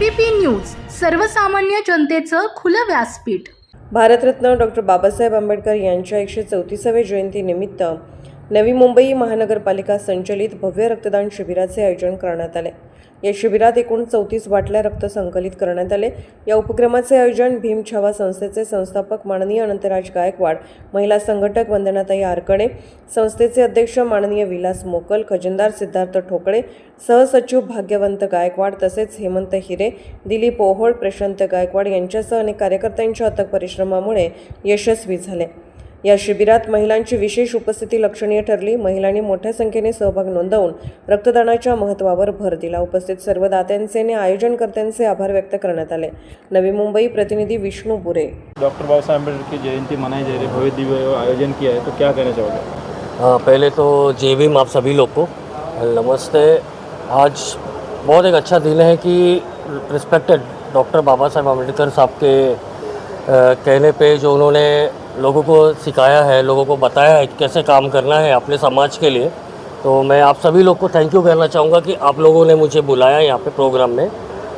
ABP news सर्वसामान्य जनतेचं खुलं व्यासपीठ. भारतरत्न डॉक्टर बाबासाहेब आंबेडकर यांच्या एकशे चौतीसाव्या जयंतीनिमित्त नवी मुंबई महानगरपालिका संचलित भव्य रक्तदान शिबिराचे आयोजन करण्यात आले. या शिबिरात एकूण चौतीस बाटल्या रक्त संकलित करण्यात आले. या उपक्रमाचे आयोजन भीम छावा संस्थेचे संस्थापक माननीय अनंतराज गायकवाड महिला संघटक वंदनाताई आरकडे संस्थेचे अध्यक्ष माननीय विलास मोकल खजिनदार सिद्धार्थ ठोकळे सहसचिव भाग्यवंत गायकवाड तसेच हेमंत हिरे दिलीप ओहोळ प्रशांत गायकवाड यांच्यासह अनेक कार्यकर्त्यांच्या अथक परिश्रमामुळे यशस्वी झाले. या शिबिरात महिलांची विशेष उपस्थिती लक्षणीय ठरली. महिलांनी मोठ्या संख्येने सहभाग नोंदवून रक्तदानाच्या महत्त्वावर भर दिला. उपस्थित सर्व दात्यांचे आणि आयोजनकर्त्यांचे आभार व्यक्त करण्यात आले. नवी मुंबई प्रतिनिधी विष्णू बुरे. डॉक्टर बाबा साहब अम्बेडकर की जयंती मनाई जा रही है भव्य दिव्य आयोजन किया है. तो क्या कहना चाहोगे? हाँ पहले तो जय भीम आप सभी लोग को नमस्ते। आज बहुत एक अच्छा दिन है कि रिस्पेक्टेड डॉक्टर बाबा साहब अम्बेडकर साहब के कहने पे जो उन्होंने लोगों को सिखाया है लोगों को बताया है कैसे काम करना है अपने समाज के लिए। तो मैं आप सभी लोग को थैंक यू कहना चाहूँगा कि आप लोगों ने मुझे बुलाया यहाँ पे प्रोग्राम में।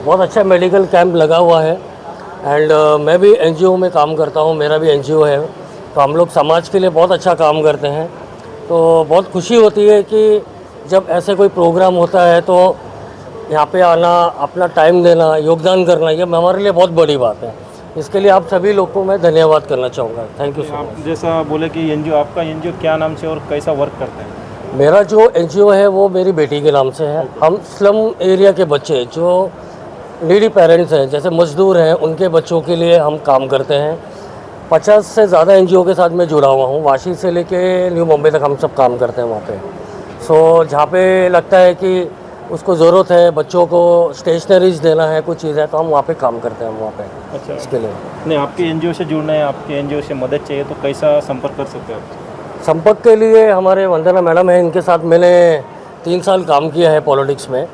बहुत अच्छा मेडिकल कैंप लगा हुआ है एंड uh, मैं भी एनजीओ में काम करता हूँ मेरा भी एनजीओ है। तो हम लोग समाज के लिए बहुत अच्छा काम करते हैं। तो बहुत खुशी होती है कि जब ऐसे कोई प्रोग्राम होता है तो यहाँ पे आना अपना टाइम देना योगदान करना ये हमारे लिए बहुत बड़ी बात है। इसके लिए आप सभी लोग को मैं धन्यवाद करना चाहूँगा। थैंक यू सो मच जैसा बोले कि एनजीओ आपका एनजीओ क्या नाम से और कैसा वर्क करता है? मेरा जो एनजीओ है वो मेरी बेटी के नाम से है। हम स्लम एरिया के बच्चे जो नीडी पेरेंट्स हैं जैसे मजदूर हैं उनके बच्चों के लिए हम काम करते हैं। पचास से ज़्यादा एनजीओ के साथ मैं जुड़ा हुआ हूँ। वाशी से लेके न्यू मुंबई तक हम सब काम करते हैं वहाँ पे। सो so, जहाँ पे लगता है कि उसको ज़रूरत है बच्चों को स्टेशनरीज देना है कुछ चीज़ है तो हम वहाँ पे काम करते हैं वहाँ पे अच्छा। इसके लिए। नहीं आपके एनजीओ से जुड़ना है आपके एनजीओ से मदद चाहिए तो कैसा संपर्क कर सकते हैं आप? संपर्क के लिए हमारे वंदना मैडम है इनके साथ मैंने तीन साल काम किया है पॉलिटिक्स में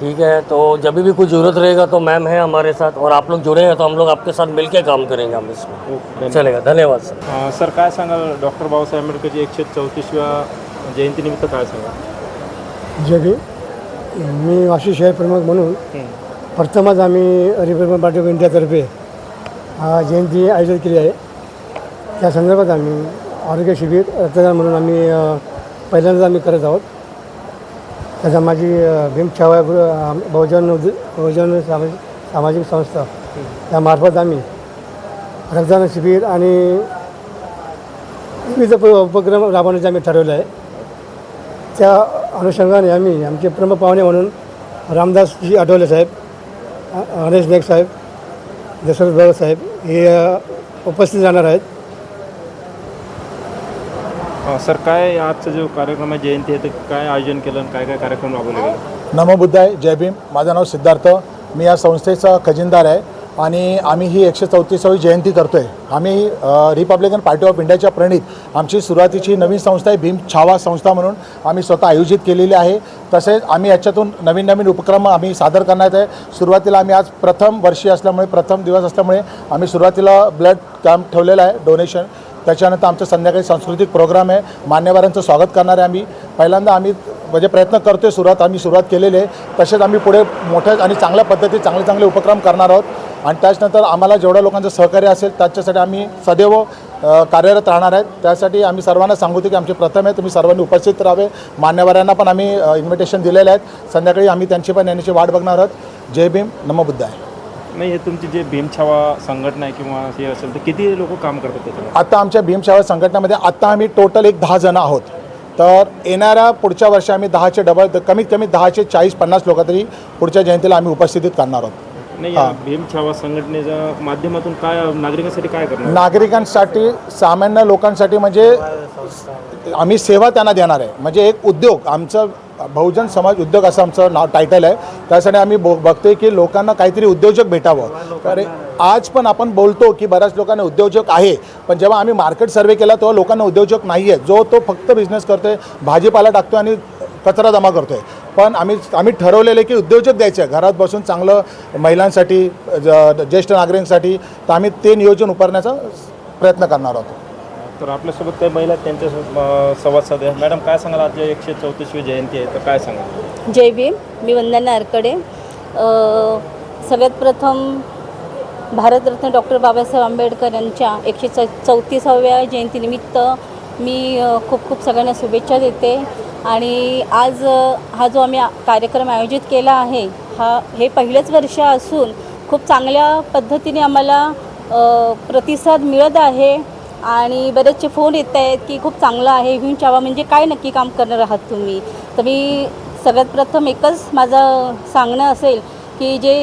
ठीक है? तो जब भी कुछ ज़रूरत रहेगा तो मैम है हमारे साथ और आप लोग जुड़े हैं तो हम लोग आपके साथ मिलके काम करेंगे हम इसमें। चलेगा धन्यवाद सर। सर काय सांगाल डॉक्टर बाबासाहेब आंबेडकरची एकशे चौतीसव्या जयंतीनिमित्त काय सांगाल? जगी। मी वाशी शहर प्रमुख म्हणून प्रथमच आम्ही रिपब्लिकन पार्टी ऑफ इंडियातर्फे हा जयंती आयोजित केली आहे. त्या संदर्भात आम्ही आरोग्य शिबिर रक्तदान म्हणून आम्ही पहिल्यांदाच आम्ही करत आहोत. त्याचा माझी भीम छावा बहुजन बहुजन सामाजिक सामाजिक संस्था त्यामार्फत आम्ही रक्तदान शिबिर आणि विविध उप- उपक्रम राबवण्याचे आम्ही ठरवलं आहे. त्या अनुषंगाने आम्ही आमचे प्रमुख पाहुणे म्हणून रामदासजी आठवले साहेब गणेश नाईक साहेब दशरथ बाबा साहेब हे उपस्थित राहणार आहेत. सर काय आजचा जो कार्यक्रम आहे जयंती आहे तर काय आयोजन केलं आणि काय काय कार्यक्रम राबवले गेले? नमो बुद्धाय जय भीम. माझं नाव सिद्धार्थ. मी या संस्थेचा खजिनदार आहे. आणि आम्ही ही एकशे चौतीसावी जयंती करतो आहे आम्ही रिपब्लिकन पार्टी ऑफ इंडियाच्या प्रणित आमची सुरुवातीची नवीन संस्था आहे भीम छावा संस्था म्हणून आम्ही स्वतः आयोजित केलेली आहे. तसेच आम्ही याच्यातून नवीन नवीन उपक्रम आम्ही सादर करण्यात आहे. सुरुवातीला आम्ही आज प्रथम वर्षी असल्यामुळे प्रथम दिवस असल्यामुळे आम्ही सुरुवातीला ब्लड कॅम्प ठेवलेला आहे डोनेशन. त्याच्यानंतर आमचं संध्याकाळी सांस्कृतिक प्रोग्राम आहे. मान्यवरांचं स्वागत करणार आहे आम्ही. पहिल्यांदा आम्ही म्हणजे प्रयत्न करतोय सुरुवात आम्ही सुरुवात केलेली आहे. तसेच आम्ही पुढे मोठ्या आणि चांगल्या पद्धतीत चांगले चांगले उपक्रम करणार आहोत. आणि त्याच्यानंतर आम्हाला जेवढ्या लोकांचं सहकार्य असेल त्याच्यासाठी आम्ही सदैव कार्यरत राहणार आहेत. त्यासाठी आम्ही सर्वांना सांगू की आमची प्रथम आहे तुम्ही सर्वांनी उपस्थित राहावे. मान्यवरांना पण आम्ही इन्व्हिटेशन दिलेले आहेत. संध्याकाळी आम्ही त्यांची पण येण्याची वाट बघणार आहोत. जय भीम नमो बुद्ध आहे नाही हे तुमची जे भीमछावा संघटना आहे किंवा हे असेल तर किती लोक काम करतात त्याच्यावर आता आमच्या भीमशाळा संघटनेमध्ये आत्ता आम्ही टोटल एक दहा जणं आहोत. तर येणाऱ्या पुढच्या वर्षी आम्ही दहाचे डबल कमीत कमी दहाचे चाळीस पन्नास लोक तरी पुढच्या जयंतीला आम्ही उपस्थितीत करणार आहोत. भीमछावा संघटनेच्या माध्यमातून काय नागरिकांसाठी काय करणार? नागरिकांसाठी सामान्य लोकांसाठी म्हणजे आम्ही सेवा त्यांना देणार आहे. म्हणजे एक उद्योग आमचं बहुजन समाज उद्योग असं आमचं नाव टायटल आहे. त्यासाठी आम्ही बो बघतोय की लोकांना काहीतरी उद्योजक भेटावं. तर आज पण आपण बोलतो की बऱ्याच लोकांना उद्योजक आहे. पण जेव्हा आम्ही मार्केट सर्वे केला तेव्हा लोकांना उद्योजक नाही आहे जो तो फक्त बिझनेस करतोय भाजीपाला टाकतोय आणि कचरा जमा करतोय. पण आम्ही आम्ही ठरवलेलं आहे की उद्योजक द्यायचे आहे. घरात बसून चांगलं महिलांसाठी ज- ज्येष्ठ नागरिकांसाठी तर आम्ही ते नियोजन उभारण्याचा प्रयत्न करणार आहोत. तर आपल्यासोबत काही महिला अं, संवाद साधूया. मॅडम काय सांगाल? आज जे एकशे चौतीसवी जयंती आहे तर काय सांगाल? जय भीम. मी वंदना अरकडे अ, सगळ्यात प्रथम भारतरत्न डॉक्टर बाबासाहेब आंबेडकर यांच्या एकशे च चौतीसाव्या जयंतीनिमित्त मी खूप खूप सगळ्यांना शुभेच्छा देते. आणि आज हा जो आम्ही कार्यक्रम आयोजित केला आहे हा हे पहिलंच वर्ष असून खूप चांगल्या पद्धतीने आम्हाला प्रतिसाद मिळत आहे आणि बरेचसे फोन येत आहेत की खूप चांगलं आहे घेऊन चावा म्हणजे काय नक्की काम करणार आहात तुम्ही? तर मी सगळ्यात प्रथम एकच माझं सांगणं असेल की जे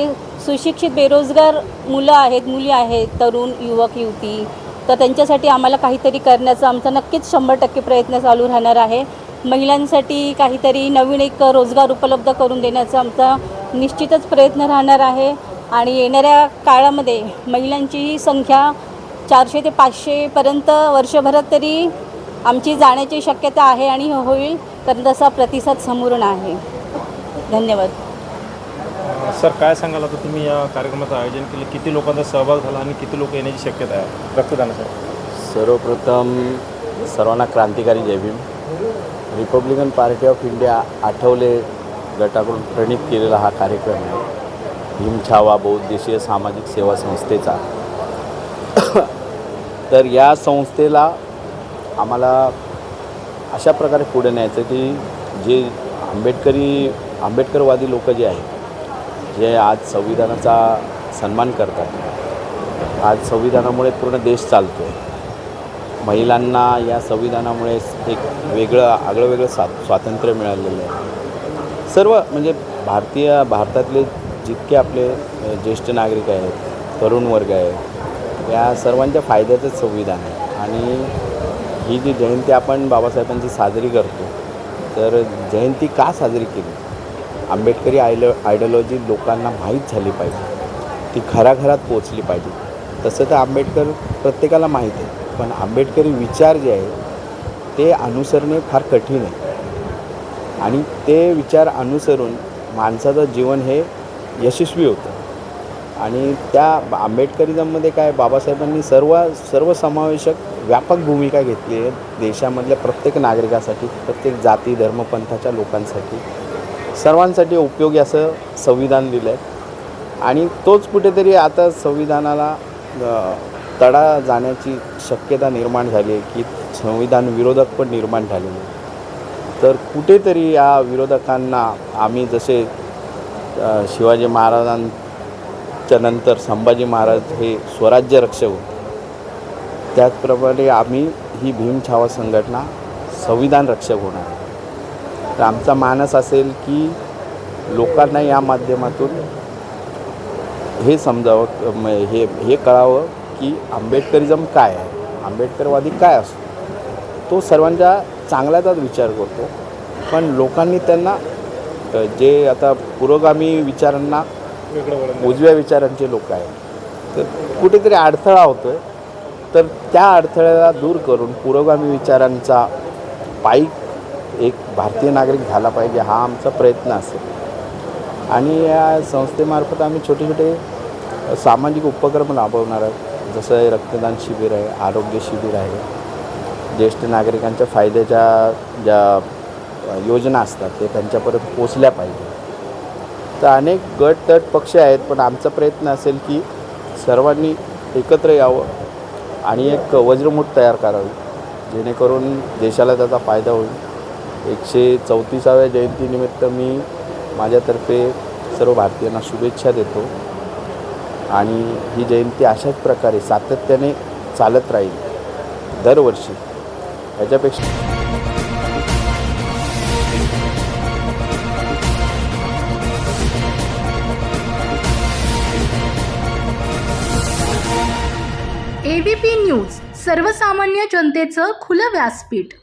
सुशिक्षित बेरोजगार मुलं आहेत मुली आहेत तरुण युवक युवती तर त्यांच्यासाठी आम्हाला काहीतरी करण्याचा आमचा नक्कीच शंभर टक्के प्रयत्न चालू राहणार आहे. महिलांसाठी काहीतरी नवीन एक रोजगार उपलब्ध करून देण्याचा आमचा निश्चितच प्रयत्न राहणार आहे. आणि येणाऱ्या काळामध्ये महिलांची संख्या चारशे ते पाचशेपर्यंत वर्षभरात तरी आमची जाण्याची शक्यता आहे आणि होईल कारण तसा प्रतिसाद समोरून आहे. धन्यवाद. सर काय सांगाल आता तुम्ही या कार्यक्रमाचं आयोजन केलं? किती लोकांचा सहभाग झाला आणि किती लोक येण्याची शक्यता आहे? रक्तदानासाठी सर्वप्रथम सर्वांना क्रांतिकारी जय Bhim. Republican party of India Athawale गटाकडून प्रणित केलेला हा कार्यक्रम आहे. हिमछावा छावा बहुउद्देशीय सामाजिक सेवा संस्थेचा. तर या संस्थेला आम्हाला अशा प्रकारे पुढे न्यायचं की जे आंबेडकरी आंबेडकरवादी लोक जे आहेत जे आज संविधानाचा सन्मान करतात आज संविधानामुळे पूर्ण देश चालतो आहे महिलांना या संविधानामुळे एक वेगळं आगळं वेगळं स्वा स्वातंत्र्य मिळालेलं आहे. सर्व म्हणजे भारतीय भारतातले जितके आपले ज्येष्ठ नागरिक आहेत तरुण वर्ग आहे या सर्वांच्या फायद्याचंच संविधान आहे. आणि ही जी जयंती आपण बाबासाहेबांची साजरी करतो तर जयंती का साजरी केली? आंबेडकरी आयलो आयडिओलॉजी लोकांना माहीत झाली पाहिजे. ती घराघरात पोचली पाहिजे. तसं तर आंबेडकर प्रत्येकाला माहीत आहे. पण आंबेडकरी विचार जे आहे ते अनुसरणे फार कठीण आहे. आणि ते विचार अनुसरून माणसाचं जीवन हे यशस्वी होतं. आणि त्या आंबेडकरिझममध्ये काय बाबासाहेबांनी सर्व सर्वसमावेशक व्यापक भूमिका घेतली आहे देशामधल्या प्रत्येक नागरिकासाठी प्रत्येक जाती धर्मपंथाच्या लोकांसाठी. सर्वांसाठी उपयोगी असं संविधान दिलं आहे आणि तोच कुठेतरी आता संविधानाला तडा जाण्याची शक्यता निर्माण झाली आहे की संविधान विरोधक पण निर्माण झाले तर कुठेतरी या विरोधकांना आम्ही जसे शिवाजी महाराजांच्या नंतर संभाजी महाराज हे स्वराज्य रक्षक होते त्याचप्रमाणे आम्ही ही भीम छावा संघटना संविधान रक्षक होणार तर आमचा मानस असेल की लोकांना या माध्यमातून हे समजावं हे हे कळावं की आंबेडकरिझम काय आहे? आंबेडकरवादी काय असतो? तो सर्वांच्या चांगल्याचाच विचार करतो. पण लोकांनी त्यांना जे आता पुरोगामी विचारांना उजव्या विचारांचे लोक आहेत. तर कुठेतरी अडथळा होतो आहे तर त्या अडथळ्याला दूर करून पुरोगामी विचारांचा पाईक एक भारतीय नागरिक झाला पाहिजे हा आमचा प्रयत्न असेल. आणि या संस्थेमार्फत आम्ही छोटे छोटे सामाजिक उपक्रम राबवणार आहोत. जसं रक्तदान शिबिर आहे आरोग्य शिबिर आहे. ज्येष्ठ नागरिकांच्या फायद्याच्या ज्या योजना असतात ते त्यांच्यापर्यंत पोचल्या पाहिजे. तर अनेक गट तट पक्ष आहेत पण आमचा प्रयत्न असेल की सर्वांनी एकत्र यावं आणि एक वज्रमूठ तयार करावी जेणेकरून देशाला त्याचा फायदा होईल. एकशे चौतीसाव्या जयंतीनिमित्त मी माझ्यातर्फे सर्व भारतीयांना शुभेच्छा देतो. आणि ही जयंती अशाच प्रकारे सातत्याने चालत राहील दरवर्षी. याच्यापेक्षा एबीपी न्यूज सर्वसामान्य जनतेचं खुलं व्यासपीठ.